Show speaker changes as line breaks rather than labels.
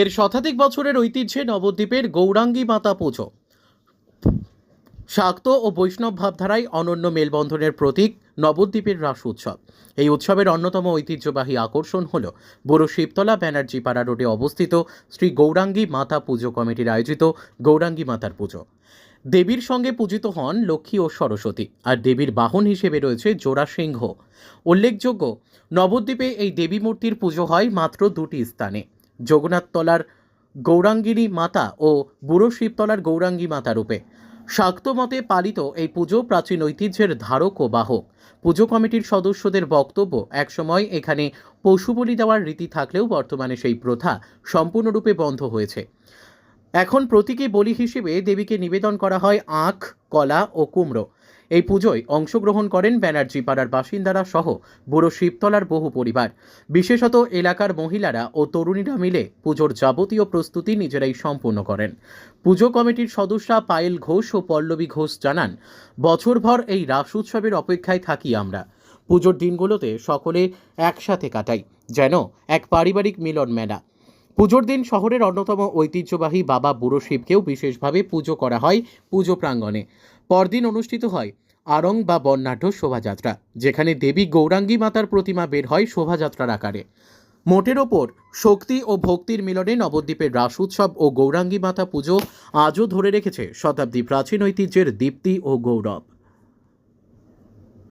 এর শতাধিক বছরের ঐতিহ্যে নবদ্বীপের গৌরাঙ্গী মাতা পুজো। শাক্ত ও বৈষ্ণব ভাবধারায় অনন্য মেলবন্ধনের প্রতীক নবদ্বীপের রাস উৎসব। এই উৎসবের অন্যতম ঐতিহ্যবাহী আকর্ষণ হল বুড়ো শিবতলা ব্যানার্জি পাড়া রোডে অবস্থিত শ্রী গৌরাঙ্গী মাতা পুজো কমিটির আয়োজিত গৌরাঙ্গী মাতার পুজো। দেবীর সঙ্গে পূজিত হন লক্ষ্মী ও সরস্বতী, আর দেবীর বাহন হিসেবে রয়েছে জোড়া সিংহ। উল্লেখযোগ্য, নবদ্বীপে এই দেবী মূর্তির পুজো হয় মাত্র দুটি স্থানে। জগন্নাথতলার গৌরাঙ্গিনী মাতা ও বুড়ো শিবতলার গৌরাঙ্গী মাতা রূপে। শাক্ত মতে পালিত এই পুজো প্রাচীন ঐতিহ্যের ধারক ও বাহক। পুজো কমিটির সদস্যদের বক্তব্য একসময় এখানে পশু বলি দেওয়ার রীতি থাকলেও বর্তমানে সেই প্রথা সম্পূর্ণরূপে বন্ধ হয়েছে। এখন প্রতীকী বলি হিসেবে দেবীকে নিবেদন করা হয় আখ, কলা ও কুমড়ো। এই পুজোয় অংশগ্রহণ করেন ব্যানার্জি পাড়ার বাসিন্দারা সহ বুড়ো শিবতলার বহু পরিবার। বিশেষত এলাকার মহিলারা ও তরুণীরা মিলে পুজোর যাবতীয় প্রস্তুতি নিজেরাই সম্পূর্ণ করেন। পুজো কমিটির সদস্যা পায়েল ঘোষ ও পল্লবী ঘোষ জানান, বছরভর এই রাস উৎসবের অপেক্ষায় থাকি আমরা। পুজোর দিনগুলোতে সকলে একসাথে কাটাই, যেন এক পারিবারিক মিলন মেলা। পুজোর দিন শহরের অন্যতম ঐতিহ্যবাহী বাবা বুড়ো শিবকেও বিশেষভাবে পুজো করা হয় পুজো প্রাঙ্গণে। পরদিন অনুষ্ঠিত হয় আরং বা বর্ণাঢ্য শোভাযাত্রা, যেখানে দেবী গৌরাঙ্গী মাতার প্রতিমা বের হয় শোভাযাত্রার আকারে। মোটের ওপর শক্তি ও ভক্তির মিলনে নবদ্বীপের রাস উৎসব ও গৌরাঙ্গী মাতা পুজো আজও ধরে রেখেছে শতাব্দী প্রাচীন ঐতিহ্যের দীপ্তি ও গৌরব।